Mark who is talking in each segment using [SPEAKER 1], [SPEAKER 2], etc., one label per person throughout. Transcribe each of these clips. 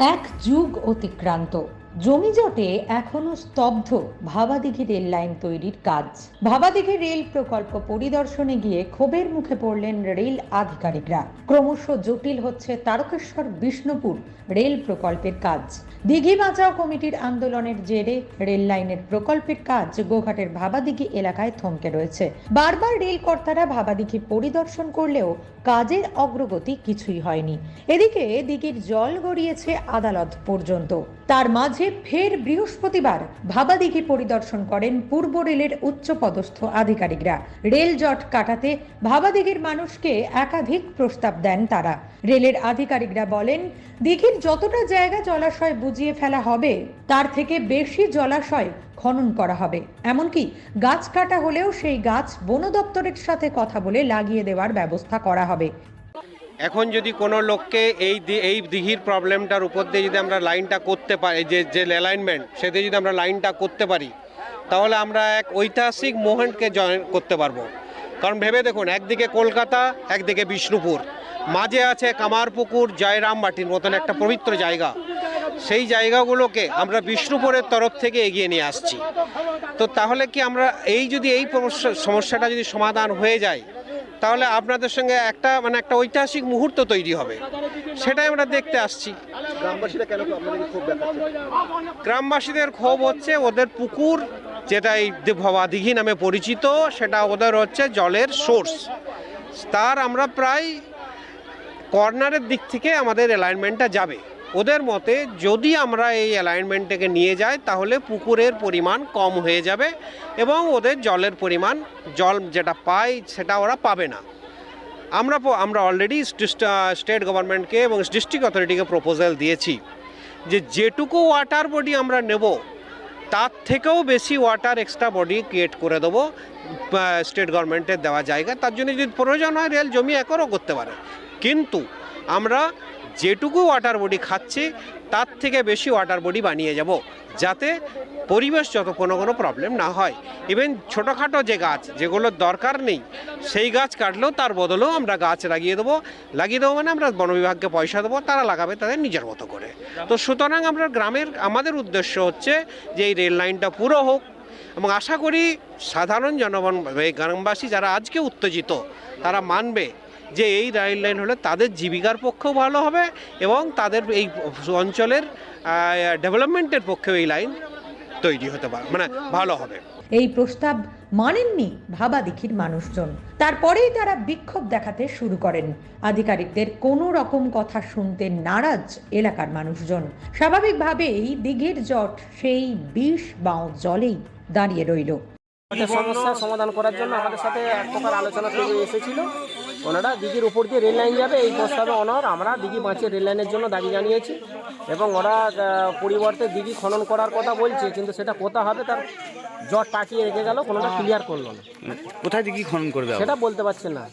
[SPEAKER 1] এক যুগ অতিক্রান্ত। জমিজটে এখনও স্তব্ধ ভাবাদিঘি রেল লাইন তৈরির কাজ। ভাবাদিঘি রেল প্রকল্প পরিদর্শনে গিয়ে ক্ষোভের মুখে পড়লেন রেল আধিকারিকরা। ক্রমশ জটিল হচ্ছে তারকেশ্বর বিষ্ণুপুর রেল প্রকল্পের কাজ। দিঘি বাঁচাও কমিটির আন্দোলনের জেরে রেল লাইনের প্রকল্পের কাজ গোঘাটের ভাবাদিঘি এলাকায় থমকে রয়েছে। বারবার রেল কর্তারা ভাবাদিঘি পরিদর্শন করলেও কাজের অগ্রগতি কিছুই হয়নি। এদিকে দিঘির জল গড়িয়েছে আদালত পর্যন্ত। তার মাঝে ফের বৃহস্পতিবার ভাবাদিঘি পরিদর্শন করেন পূর্ব রেলের উচ্চপদস্থ আধিকারিকরা। রেল জট কাটাতে ভাবাদিঘির মানুষকে একাধিক প্রস্তাব দেন তারা। রেলের আধিকারিকরা বলেন, দিঘির যতটা জায়গা জলাশয় বুঝিয়ে ফেলা হবে, তার থেকে বেশি জলাশয় খনন করা হবে। এমনকি গাছ কাটা হলেও সেই গাছ বন দপ্তরের সাথে কথা বলে লাগিয়ে দেওয়ার ব্যবস্থা করা হবে।
[SPEAKER 2] এখন যদি কোনো লোককে এই এই দিঘির প্রবলেমটার উপর দিয়ে যদি আমরা লাইনটা করতে পারি যে যে অ্যালাইনমেন্ট সেতে যদি আমরা লাইনটা করতে পারি, তাহলে আমরা এক ঐতিহাসিক মোমেন্টকে জয়েন করতে পারব। কারণ ভেবে দেখুন, একদিকে কলকাতা, একদিকে বিষ্ণুপুর। মাঝে আছে কামারপুকুর, জয়রাম বাটির মতন একটা পবিত্র জায়গা। সেই জায়গাগুলোকে আমরা বিষ্ণুপুরের তরফ থেকে এগিয়ে নিয়ে আসছি। তো তাহলে কি আমরা এই যদি এই সমস্যাটা যদি সমাধান হয়ে যায় তাহলে আপনাদের সঙ্গে একটা মানে একটা ঐতিহাসিক মুহূর্ত তৈরি হবে। সেটাই আমরা দেখতে আসছি। গ্রামবাসীদের ক্ষোভ হচ্ছে ওদের পুকুর যেটা এই দি- ভবা দিঘি নামে পরিচিত সেটা ওদের হচ্ছে জলের সোর্স। তার আমরা প্রায় কর্নারের দিক থেকে আমাদের অ্যালাইনমেন্টটা যাবে। ওদের মতে যদি আমরা এই অ্যালাইনমেন্টটাকে নিয়ে যাই, তাহলে পুকুরের পরিমাণ কম হয়ে যাবে এবং ওদের জলের পরিমাণ, জল যেটা পায় সেটা ওরা পাবে না। আমরা আমরা অলরেডি স্টেট গভর্নমেন্টকে এবং ডিস্ট্রিক্ট অথরিটিকে প্রপোজাল দিয়েছি যে যেটুকু ওয়াটার বডি আমরা নেব, তার থেকেও বেশি ওয়াটার এক্সট্রা বডি ক্রিয়েট করে দেবো স্টেট গভর্নমেন্টের দেওয়া জায়গা। তার জন্য যদি প্রয়োজন হয় রেল জমি একরও করতে পারে। কিন্তু আমরা যেটুকু ওয়াটার বডি খাচ্ছি, তার থেকে বেশি ওয়াটার বডি বানিয়ে যাব, যাতে পরিবেশ যত কোনো কোনো প্রবলেম না হয়। ইভেন ছোটোখাটো যে গাছ যেগুলোর দরকার নেই, সেই গাছ কাটলেও তার বদলেও আমরা গাছ লাগিয়ে দেবো। লাগিয়ে দেবো মানে আমরা বন বিভাগকে পয়সা দেবো, তারা লাগাবে তাদের নিজের মতো করে। তো সুতরাং আমরা গ্রামের, আমাদের উদ্দেশ্য হচ্ছে যে এই রেল লাইনটা পুরো হোক। এবং আশা করি সাধারণ জনগণ গ্রামবাসী যারা আজকে উত্তেজিত, তারা মানবে যে এই রেল লাইন হলে তাদের জীবিকার পক্ষেও ভালো হবে এবং তাদের এই অঞ্চলের ডেভেলপমেন্টের পক্ষেও এই লাইন তৈরি হতে পারে মানে ভালো হবে।
[SPEAKER 1] এই প্রস্তাব মানেননি ভাবা ভাবাদিঘির মানুষজন। তারপরেই তারা বিক্ষোভ দেখাতে শুরু করেন। আধিকারিকদের কোনো রকম কথা শুনতে নারাজ এলাকার মানুষজন। স্বাভাবিকভাবেই দিঘির জট সেই বিষ বাঁও জলেই দাঁড়িয়ে রইল।
[SPEAKER 3] সমস্যার সমাধান করার জন্য আমাদের সাথে এক প্রকার আলোচনা এসেছিল। ওনারা দিঘির উপর দিয়ে রেল লাইন যাবে এই প্রস্তাবে অনর। আমরা দিঘি বাঁচিয়ে রেল লাইনের জন্য দাবি জানিয়েছি। এবং ওরা পরিবর্তে দিঘি খনন করার কথা বলছে কিন্তু সেটা কোথা হবে তার জট টাকিয়ে রেখে গেল কোনোটা ক্লিয়ার করল না।
[SPEAKER 4] কোথায় দিকে খনন করবে
[SPEAKER 3] সেটা বলতে পারছে না।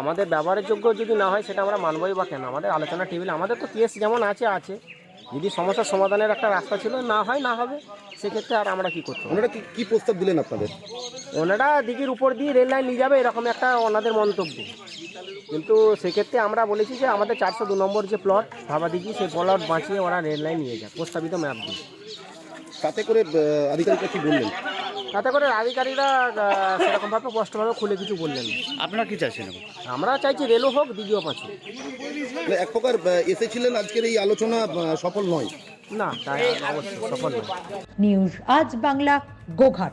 [SPEAKER 3] আমাদের ব্যবহারের যোগ্য যদি না হয় সেটা আমরা মানবই বা কেন? আমাদের আলোচনা টেবিলে আমাদের তো কেস যেমন আছে আছে। যদি সমস্যার সমাধানের একটা রাস্তা ছিল না হয় না হবে সেক্ষেত্রে আর আমরা কি করতে
[SPEAKER 5] ওনারা কি কি প্রস্তাব দিলেন আপনাদের?
[SPEAKER 3] ওনারা দিঘির উপর দিয়ে রেল লাইন নিয়ে যাবে এরকম একটা ওনাদের মন্তব্য। কিন্তু সেক্ষেত্রে আমরা বলেছি যে আমাদের চারশো দু নম্বর যে প্লট ভাবা দিঘি সেই প্লট বাঁচিয়ে ওরা রেল লাইন নিয়ে যায় প্রস্তাবিত ম্যাপ দিয়ে।
[SPEAKER 5] তাতে করে আধিকারিকরা কি বললেন?
[SPEAKER 3] তাতে করে আধিকারিকরা সেরকমভাবে স্পষ্টভাবে খুলে কিছু বললেন না।
[SPEAKER 4] আপনারা কি চাইছেন?
[SPEAKER 3] আমরা চাইছি রেলও হোক দ্বিতীয় পাঁচু
[SPEAKER 5] মানে এক প্রকার এসেছিলেন আজকের এই আলোচনা সফল নয়।
[SPEAKER 3] না তাই অবশ্যই সফল নয়।
[SPEAKER 1] নিউজ আজ বাংলা গোঘাট।